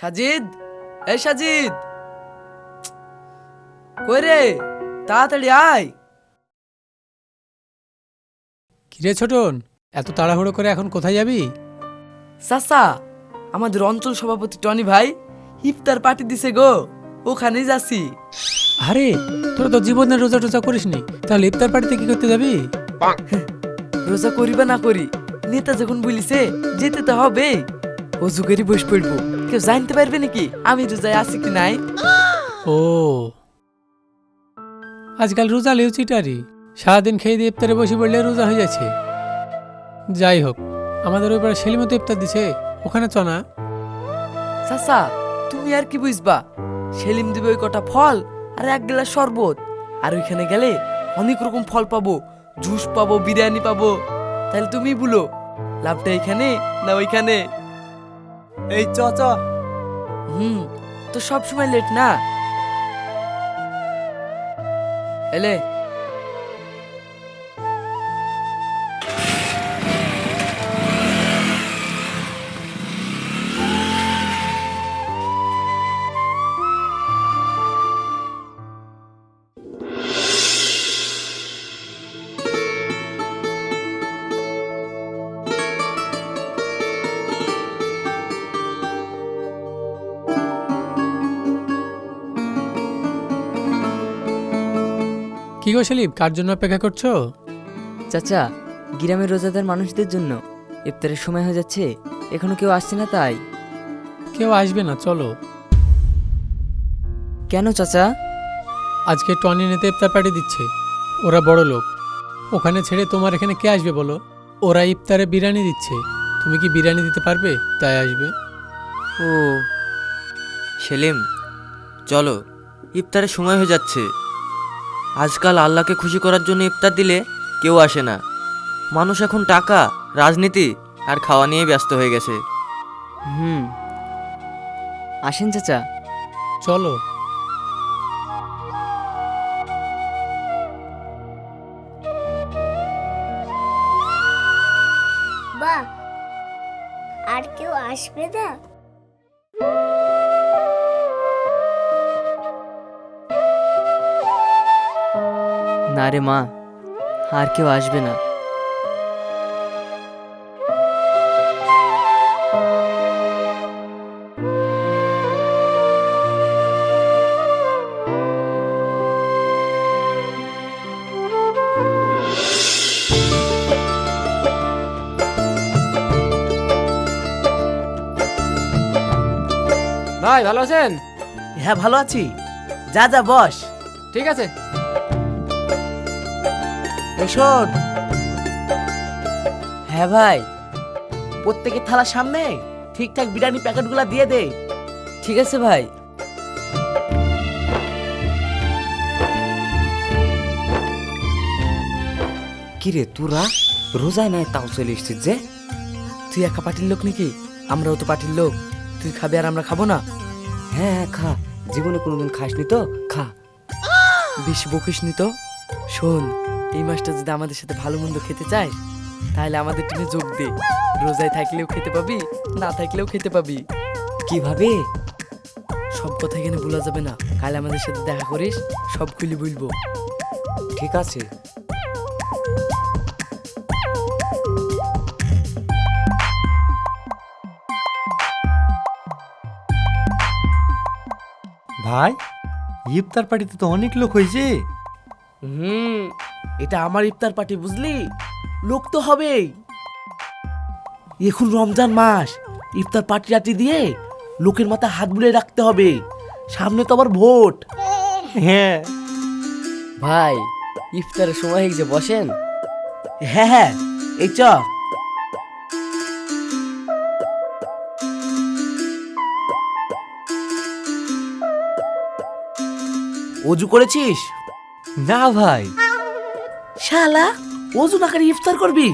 সাজিদ? এই সাজিদ! কই রে তাড়াতাড়ি আয়! কিরে ছোটন এত তাড়াহুড়ো করে এখন কোথায় যাবি? চাচা আমাদের অঞ্চল সভাপতি টনি ভাই ইফতার পার্টি দিছে গো ওখানেই যাচ্ছি। আরে তোরা তো জীবনে রোজা টোজা করিসনি তাহলে ইফতার পার্টিতে কি করতে যাবি? রোজা করি বা না করি নেতা যখন বলিছে যেতে তো হবে অজু করে বসে পড়ব। কেউ জানতে পারবে নাকি? আমি রোজায় আছি কি নাই? ও। আজকাল রোজা লেও চিটারি। সারাদিন খেয়ে দিয়ে ইফতারে বসে পড়লে রোজা হয়ে যাচ্ছে। যাই হোক আমাদের ওই পাড়া সেলিমতো ইফতার দিছে। ওখানে চনা চাচা তুমি আর কি বুঝবা? সেলিম দিবে ওই কটা ফল আর এক গ্লাস শরবত। আর ওইখানে গেলে অনেক রকম ফল পাবো। জুস পাবো বিরিয়ানি পাবো। তাহলে তুমি বলো লাভটা এখানে না ওইখানে? এই চ চ। হুম তো সব সময় লেট না? এলে কি গো সেলিম কার জন্য অপেক্ষা করছ? চাচা গ্রামের রোজাদার মানুষদের জন্য ইফতারের সময় হয়ে যাচ্ছে। এখনও কেউ আসছে না তাই। কেউ আসবে না চলো। কেন চাচা? আজকে টনি নেতে ইফতার পার্টি দিচ্ছে। ওরা বড় লোক। ওখানে ছেড়ে তোমার এখানে কে আসবে বলো? ওরা ইফতারে বিরিয়ানি দিচ্ছে। তুমি কি বিরিয়ানি দিতে পারবে? তাই আসবে। ও সেলিম চলো। ইফতারের সময় হয়ে যাচ্ছে। আজকাল আল্লাহকে খুশি করার জন্য ইফতার দিলে কেউ আসে না। মানুষ এখন টাকা রাজনীতি আর খাওয়া নিয়ে ব্যস্ত হয়ে গেছে। হুম। আসেন চাচা। চলো। বাহ। আর কেউ আসবে না? না রে মা আর কেউ আসবে না। ভাই ভালো আছেন? হ্যাঁ ভালো আছি। যা যা বস। ঠিক আছে। শোন। হ্যাঁ ভাই প্রত্যেকের থালার সামনে ঠিকঠাক বিরিয়ানি প্যাকেটগুলো দিয়ে দে। ঠিক আছে ভাই। কিরে তোরা? রোজায় নাই তাও চলে এসছিস যে? তুই একা পার্টির লোক নাকি? আমরাও তো পার্টির লোক। তুই খাবি আর আমরা খাব না? হ্যাঁ হ্যাঁ খা। জীবনে কোনোদিন খাসনি তো? খা। বেশি বকিস নি তো? শোন এই মাসটা যদি আমাদের সাথে ভালো মন্দ খেতে চাস তাহলে আমাদের টিমে যোগ দে। রোজায় থাকলেও খেতে পাবি না থাকলেও খেতে পাবি। কীভাবে? সব কথা এখানে ভোলা যাবে না। কাল আমাদের সাথে দেখা করিস সব খুলি বলব। ঠিক আছে। ভাই ইফতার পার্টিতে তো অনেক লোক হয়েছে। হুম। এটা আমার ইফতার পার্টি বুঝলি? লোক তো হবেই। এখন রমজান মাস ইফতার পার্টি টাটি দিয়ে লোকের মাথায় হাত বুলিয়ে রাখতে হবে। সামনে তো আবার ভোট। হ্যাঁ। ভাই ইফতারের সময় গেছে বসেন। হ্যাঁ হ্যাঁ এই চ। অজু করেছিস? না ভাই। শালা অজু না করে ইফতার করবি?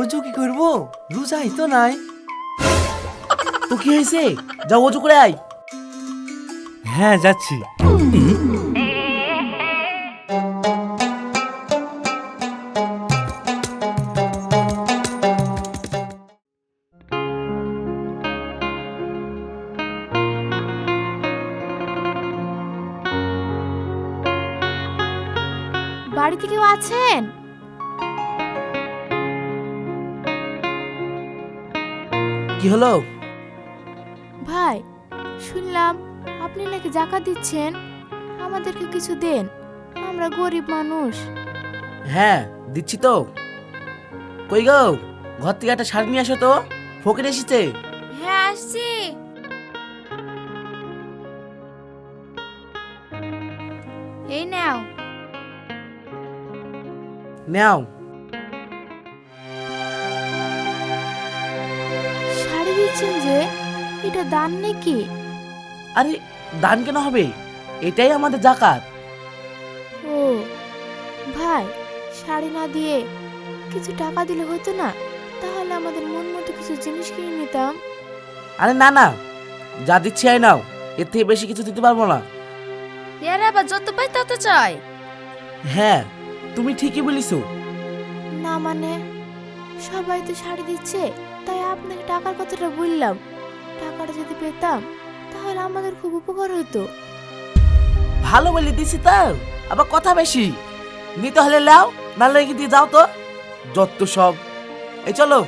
অজু কি করব? রোজাই তো নাই। তো কি হয়েছে? যা অজু করে আয়। হ্যাঁ যাচ্ছি। ভাই শুনলাম আপনি নাকি জাকাত দিচ্ছেন। আমাদেরকে কিছু দেন আমরা গরিব মানুষ। হ্যাঁ দিচ্ছি তো। কই গো ঘর থেকে একটা শাড়ি নিয়ে আসো তো ফকির এসেছে। হ্যাঁ আসছি। এই নাও। নাও। দিচ্ছেন যে এটা দান নাকি? আরে দান কেন হবে? এটাই আমাদের জাকাত। ও ভাই শাড়ি না দিয়ে কিছু টাকা দিলে হতো না? তাহলে আমাদের মন মতো কিছু জিনিস কিনে নিতাম। আরে না না যা দিচ্ছি আই নাও এর থেকে বেশি কিছু দিতে পারব না। এর আবার যত পাই তত চাই। হ্যাঁ তুমি ঠিকই বলিছো। না মানে সবাই তো শাড়ি দিচ্ছে। তাই আপনাকে টাকার কথাটা বললাম। টাকাটা যদি পেতাম, তাহলে আমাদের খুব উপকার হতো। ভালো বলে দিছি তো, আবার কথা বেশি। নিতে হলে লাও, না লেগে দিয়ে যাও তো। যত সব। এই চলো।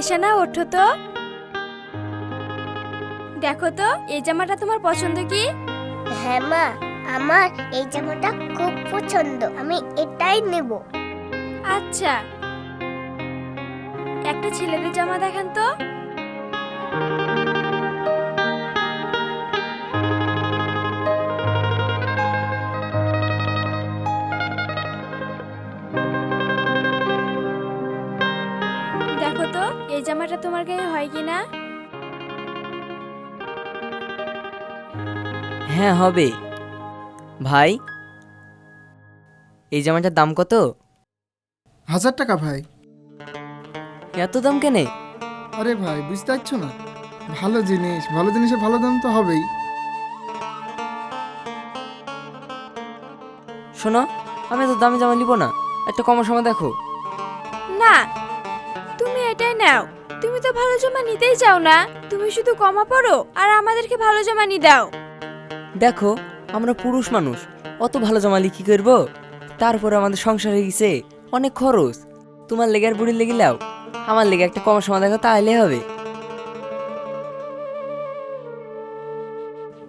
রেশানা ওঠো তো। দেখো তো এই জামাটা তোমার পছন্দ কি? হ্যাঁ মা আমার এই জামাটা খুব পছন্দ আমি এটাই নেব। আচ্ছা। একটা ছেলেদের জামা দেখান তো। এই জামাটা তোমার গায়ে হয় কি না? হ্যাঁ হবে। ভাই এই জামাটার দাম কত? হাজার টাকা ভাই। এত দাম কেনে? আরে ভাই বুঝতে পারছ না? ভালো জিনিস ভালো জিনিসের ভালো দাম তো হবেই। শোনো আমি তো দামি জামা নিব না। একটা কম সময় দেখো। না নাও। তুমি তো ভালো জামা নিতেই চাও না। তুমি শুধু কমা পড়ো আর আমাদেরকে ভালো জামা নি দাও। দেখো আমরা পুরুষ মানুষ। অত ভালো জামালি কি করব? তারপরে আমাদের সংসার হয়ে গেছে অনেক খরচ। তোমার লেগে আর বুড়ির লেগে লাও আমার লেগে একটা কম সময় দেখো তাহলে হবে।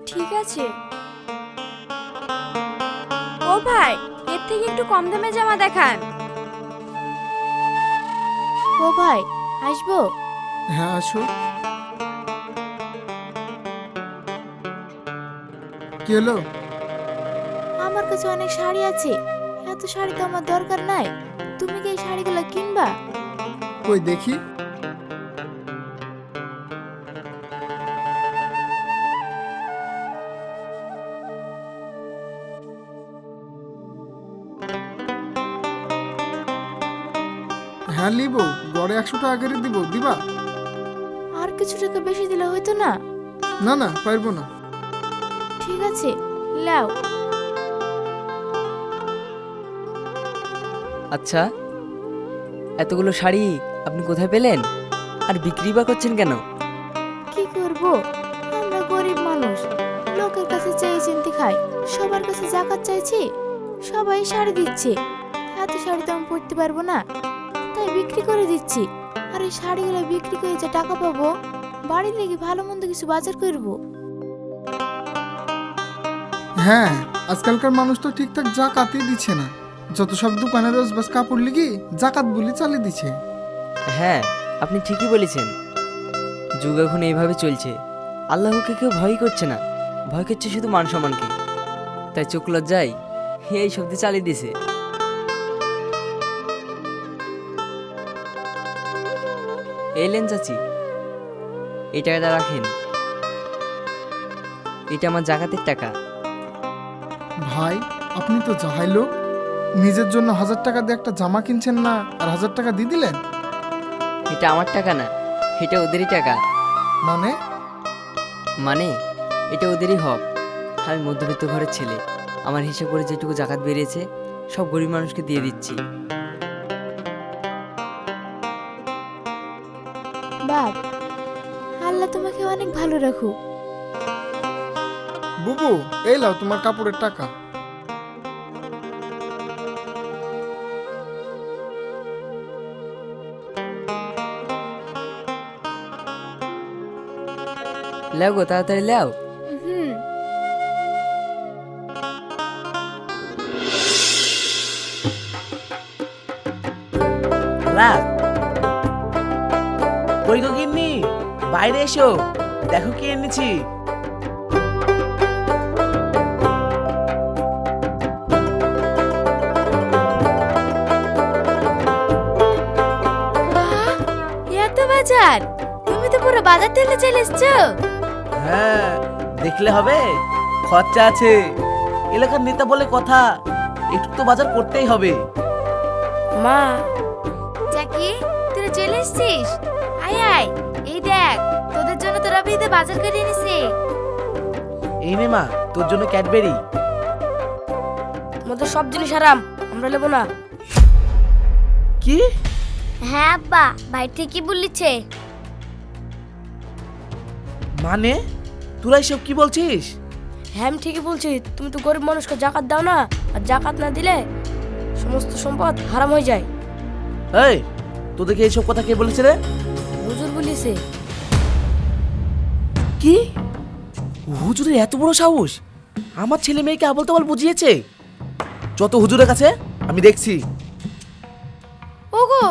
ঠিক আছে। ও ভাই এর থেকে একটু কম দামে জামা দেখান। ও ভাই আসব? হ্যাঁ আসো। কি হলো? আমার কাছে অনেক শাড়ি আছে। এত শাড়ি তো আমার দরকার নাই। তুমি কি এই শাড়িগুলো কিনবা? কই দেখি। হ্যাঁ নিব। গড়ে একশো টাকা করে দিব দিবা? আর কিছু টাকা বেশি দিলে হতো না? না না পারব না। ঠিক আছে লাও। আচ্ছা এতগুলো শাড়ি আপনি কোথায় পেলেন? আর বিক্রি বা করছেন কেন? কি করব? আমরা গরিব মানুষ লোকের কাছে চেয়ে চিনতে খাই সবার কাছে জাকাত চাইছি সবাই শাড়ি দিচ্ছে। এত শাড়ি তো আমি পরতে পারব না। বিক্রি করে দিচ্ছি। আর এই শাড়িগুলো বিক্রি করে যে টাকা পাবো বাড়ির লেগে ভালো মন্দ কিছু বাজার করব। হ্যাঁ আজকালকার মানুষ তো ঠিকঠাক জাকাতই দিচ্ছে না। যত সব দোকানে রোজ বাস কাপড় লিগি জাকাত বলে চালিয়ে দিচ্ছে হ্যাঁ আপনি ঠিকই বলেছেন। যুগ এখন এইভাবে চলছে। আল্লাহকে কেউ ভয় করছে না। ভয় করছে শুধু মান সম্মানকে। তাই চোখ লজ্জায় এই শব্দ চালিয়ে দিছে। এলেন চাচি এই টাকাটা রাখেন। এটা আমার জাকাতের টাকা। ভাই আপনি তো যাহাই লোক। নিজের জন্য হাজার টাকা দিয়ে একটা জামা কিনছেন না আর হাজার টাকা দিয়ে দিলেন? এটা আমার টাকা না এটা ওদেরই টাকা। মানে? মানে এটা ওদেরই হক। আমি মধ্যবিত্ত ঘরের ছেলে। আমার হিসাব করে যেটুকু জাকাত বেরিয়েছে সব গরিব মানুষকে দিয়ে দিচ্ছি। ভালো রাখুক বুবু এই লাও তোমার কাপড়ের টাকা। লেও গো তাড়াতাড়ি লেও। হুম। রাখ কই গো গিন্নি? বাইরে এসো। দেখো কি এনেছি। এত বাজার। তুমি তো পুরো বাজার থেকে চলে এসছো। হ্যাঁ দেখলে হবে খরচা আছে। এলাকার নেতা বলে কথা একটু তো বাজার করতেই হবে। মা জাকি তুই চলে এসছিস? আয় আয়। জন্য বাজার করে এনেছে। এই নে মা তোর জন্য ক্যাডবেরি। সব জিনিস হারাম আমরা নেব না। কি? হ্যাঁ আব্বা ভাই ঠিকই বলেছে। মানে? তোরা এসব কি বলছিস? হ্যাঁ আমি ঠিকই বলছি তুমি তো গরিব মানুষকে জাকাত দাও না আর জাকাত না দিলে সমস্ত সম্পদ হারাম হয়ে যায়। এই তোদেরকে এইসব কথা কে বলেছে রে? হুজুর বলিছে কি? হুজুরের এত বড় সাহস। আমার ছেলে মেয়েকে আবল তাবল বুঝিয়েছে। যত হুজুরের কাছে আমি দেখছি। ওগো!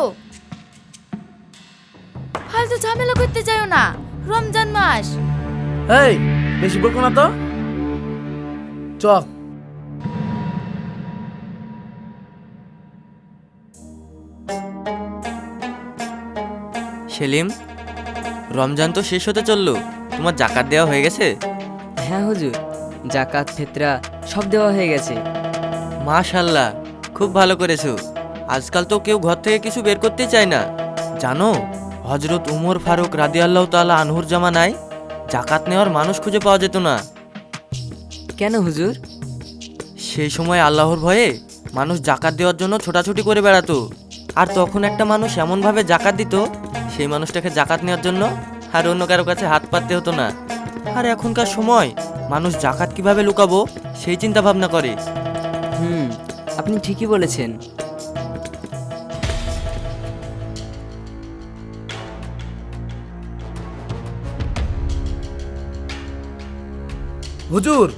ফালতু ঝামেলা করতে যাও না। রমজান মাস। এই বেশি বলব না তো। চ সেলিম রমজান তো শেষ হতে চলল। তোমার জাকাত দেওয়া হয়ে গেছে? হ্যাঁ হুজুর জাকাত ফেতরা সব দেওয়া হয়ে গেছে। মাশাল্লাহ খুব ভালো করেছ। আজকাল তো কেউ ঘর থেকে কিছু বের করতে চায় না। জানো হজরত উমর ফারুক রাদি আল্লাহ তালা আনহুর জামানায় জাকাত নেওয়ার মানুষ খুঁজে পাওয়া যেত না। কেন হুজুর? সেই সময় আল্লাহর ভয়ে মানুষ জাকাত দেওয়ার জন্য ছোটাছুটি করে বেড়াতো। আর তখন একটা মানুষ এমনভাবে জাকাত দিত সেই মানুষটাকে জাকাত নেওয়ার জন্য আর অন্য কারও কাছে হাত পাততে হতো না। আর এখনকার সময় মানুষ জাকাত কীভাবে লুকাবো সেই চিন্তা ভাবনা করে। হুম আপনি ঠিকই বলেছেন। হুজুর!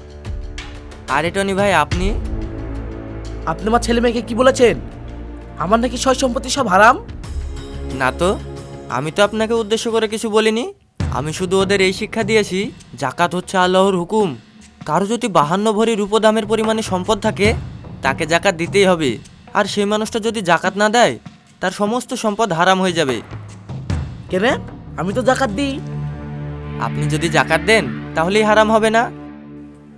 আরে টনি ভাই আপনি? আপনি আমার ছেলে মেয়েকে কি বলেছেন? আমার নাকি সয় সম্পত্তি সব হারাম? না তো। আমি তো আপনাকে উদ্দেশ্য করে কিছু বলিনি। আমি শুধু ওদের এই শিক্ষা দিয়েছি জাকাত হচ্ছে আল্লাহর হুকুম। কারও যদি বাহান্ন ভরি রূপদামের পরিমাণে সম্পদ থাকে তাকে জাকাত দিতেই হবে। আর সেই মানুষটা যদি জাকাত না দেয় তার সমস্ত সম্পদ হারাম হয়ে যাবে। কেন আমি তো জাকাত দিই। আপনি যদি জাকাত দেন তাহলেই হারাম হবে না।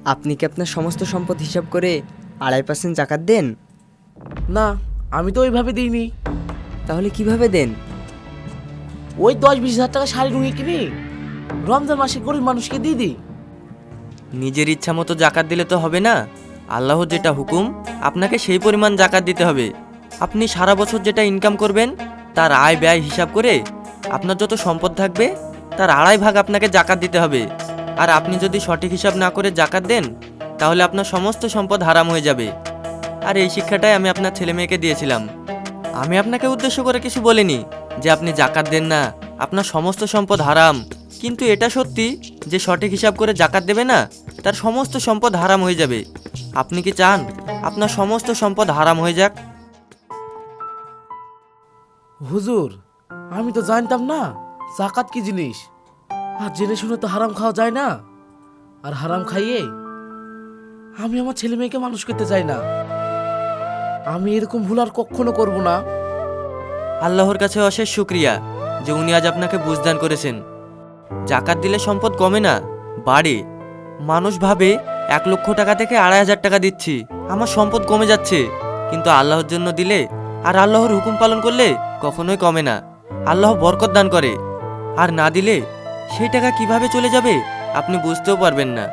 আপনি কি আপনার সমস্ত সম্পদ হিসাব করে আড়াই পার্সেন্ট জাকাত দেন? না আমি তো ওইভাবে দিইনি। তাহলে কীভাবে দেন? ওই দশ বিশ হাজার টাকা শাড়ি রুঙিয়ে কিনি রমজান মাসে গরিব মানুষকে দিয়ে দিই। নিজের ইচ্ছা মতো জাকাত দিলে তো হবে না। আল্লাহ যেটা হুকুম, আপনাকে সেই পরিমাণ জাকাত দিতে হবে। আপনি সারা বছর যেটা ইনকাম করবেন, তার আয় ব্যয় হিসাব করে আপনার যত সম্পদ থাকবে, তার আড়াই ভাগ আপনাকে জাকাত দিতে হবে। আর আপনি যদি সঠিক হিসাব না করে জাকাত দেন, তাহলে আপনার সমস্ত সম্পদ হারাম হয়ে যাবে। আর এই শিক্ষাটাই আমি আপনার ছেলে মেয়েকে দিয়েছিলাম। আমি আপনাকে উদ্দেশ্য করে কিছু বলিনি। যে আপনি জাকাত দেন না। আপনার সমস্ত সম্পদ হারাম। কিন্তু এটা সত্যি যে সঠিক হিসাব করে জাকাত দেবে না? তার সমস্ত সম্পদ হারাম হয়ে যাবে। আপনি কি চান আপনার সমস্ত সম্পদ হারাম হয়ে যাক? হুজুর, আমি তো জানতাম না। জাকাত কি জিনিস? আর জেনে শুনে তো হারাম খাওয়া যায় না। আর হারাম খাইয়ে আমি আমার ছেলে মেয়েকে মানুষ করতে চাই না। আমি এরকম ভুল আর কখনো করব না। আল্লাহর কাছে অশেষ শুক্রিয়া যে উনি আজ আপনাকে বুঝদান করেছেন। জাকাত দিলে সম্পদ কমে না। বাড়ে। মানুষ ভাবে, এক লক্ষ টাকা থেকে আড়াই হাজার টাকা দিচ্ছি। আমার সম্পদ কমে যাচ্ছে। কিন্তু আল্লাহর জন্য দিলে আর আল্লাহর হুকুম পালন করলে কখনোই কমে না। আল্লাহ বরকত দান করে। আর না দিলে সেই টাকা কীভাবে চলে যাবে আপনি বুঝতেও পারবেন না।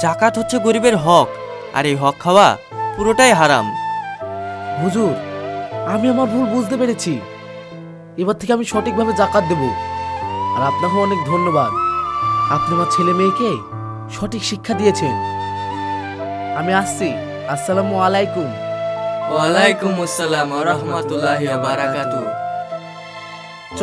জাকাত হচ্ছে গরিবের হক, আর এই হক খাওয়া পুরোটাই হারাম। হুজুর, আমি আমার ভুল বুঝতে পেরেছি। এবার থেকে আমি সঠিকভাবে জাকাত দেব। আর আপনাকেও অনেক ধন্যবাদ। আপনি আমার ছেলে মেয়েকে সঠিক শিক্ষা দিয়েছেন। আমি আসছি। আসসালামু আলাইকুম। ওয়ালাইকুম আসসালাম রহমতুল্লাহ বারাকাতু চ